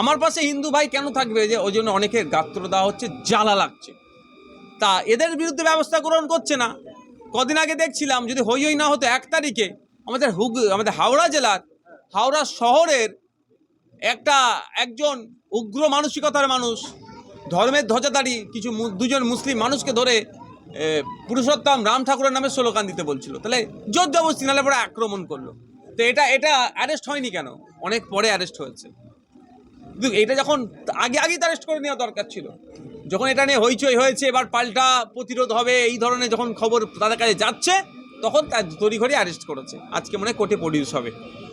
আমার পাশে হিন্দু ভাই কেন থাকবে? যে ওই জন্য অনেকের গাত্র দেওয়া হচ্ছে, জ্বালা লাগছে। তা এদের বিরুদ্ধে ব্যবস্থা গ্রহণ করছে না। কদিন আগে দেখছিলাম, যদি হই হই না হতো, এক তারিখে আমাদের হুগ, আমাদের হাওড়া জেলার, হাওড়া শহরের একটা একজন উগ্র মানসিকতার মানুষ, ধর্মের ধ্বজাধারী কিছু দুজন মুসলিম মানুষকে ধরে পুরুষোত্তম রাম ঠাকুরের নামে স্লোগান দিতে বলছিল। তাহলে জোর জবস্তি নালে পরে আক্রমণ করল। তো এটা এটা অ্যারেস্ট হয়নি কেন? অনেক পরে অ্যারেস্ট হয়েছে। কিন্তু এটা যখন আগে, আগেই তো অ্যারেস্ট করে নেওয়া দরকার ছিল। যখন এটা নিয়ে হইচই হয়েছে, এবার পাল্টা প্রতিরোধ হবে, এই ধরনের যখন খবর তাদের কাছে যাচ্ছে, তখন তার তড়িঘড়ি অ্যারেস্ট করেছে। আজকে মনে কোর্টে প্রডিউস হবে।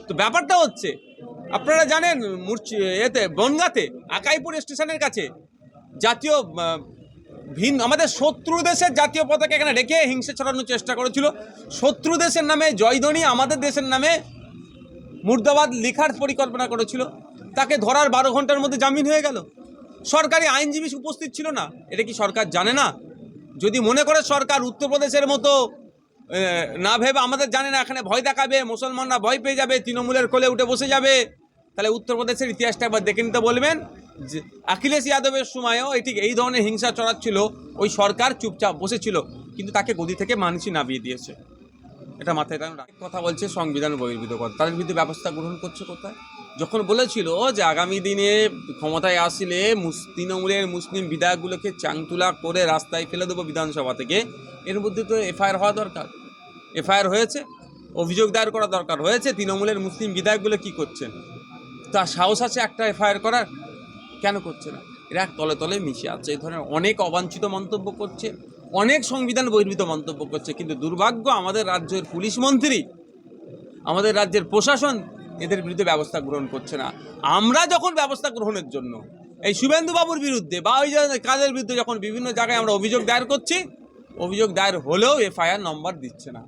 তো ব্যাপারটা হচ্ছে, আপনারা জানেন, মুর্চি এতে বনগাতে, আকাইপুর স্টেশনের কাছে জাতীয় ভিন, আমাদের শত্রু দেশের জাতীয় পতাকা এখানে রেখে হিংসা ছড়ানোর চেষ্টা করেছিল। শত্রু দেশের নামে জয়ধ্বনি আমাদের দেশের নামে মুর্দাবাদ লেখার পরিকল্পনা করেছিল। তাকে ধরার বারো ঘণ্টার মধ্যে জামিন হয়ে গেল। সরকারি আইনজীবী উপস্থিত ছিল না। এটা কি সরকার জানে না? যদি মনে করে সরকার উত্তরপ্রদেশের মতো না ভেবে আমাদের জানে না, এখানে ভয় দেখাবে, মুসলমানরা ভয় পেয়ে যাবে, তৃণমূলের কোলে উঠে বসে যাবে, তাহলে উত্তরপ্রদেশের ইতিহাসটা একবার দেখে নিতে বলবেন যে অখিলেশ যাদবের সময়ও এটি এই ধরনের হিংসা চড়াচ্ছিল, ওই সরকার চুপচাপ বসেছিল, কিন্তু তাকে গদি থেকে মানুষই নামিয়ে দিয়েছে। এটা মাথায় কথা বলছে সংবিধান বহির্ভূত কথা তাদের বিরুদ্ধে ব্যবস্থা গ্রহণ করছে কোথায়? যখন বলেছিল যে আগামী দিনে ক্ষমতায় আসলে তৃণমূলের মুসলিম বিধায়কগুলোকে চাংতুলা করে রাস্তায় ফেলে দেবো বিধানসভা থেকে, এর মধ্যে তো এফআইআর হওয়া দরকার। এফআইআর হয়েছে, অভিযোগ দায়ের করা দরকার হয়েছে, তৃণমূলের মুসলিম বিধায়কগুলো কি করছেন? তার সাহস আছে একটা এফআইআর করার? কেন করছে না? এরা তলে তলে মিশে আছে, এই ধরনের অনেক অবাঞ্ছিত মন্তব্য করছে, অনেক সংবিধান বহির্ভূত মন্তব্য করছে, কিন্তু দুর্ভাগ্য আমাদের রাজ্যের পুলিশ মন্ত্রী, আমাদের রাজ্যের প্রশাসন এদের বিরুদ্ধে ব্যবস্থা গ্রহণ করছে না। আমরা যখন ব্যবস্থা গ্রহণের জন্য, এই শুভেন্দুবাবুর বিরুদ্ধে বা ওই কাজের বিরুদ্ধে যখন বিভিন্ন জায়গায় আমরা অভিযোগ দায়ের করছি, অভিযোগ দায়ের হলেও এফআইআর নম্বর দিচ্ছে না।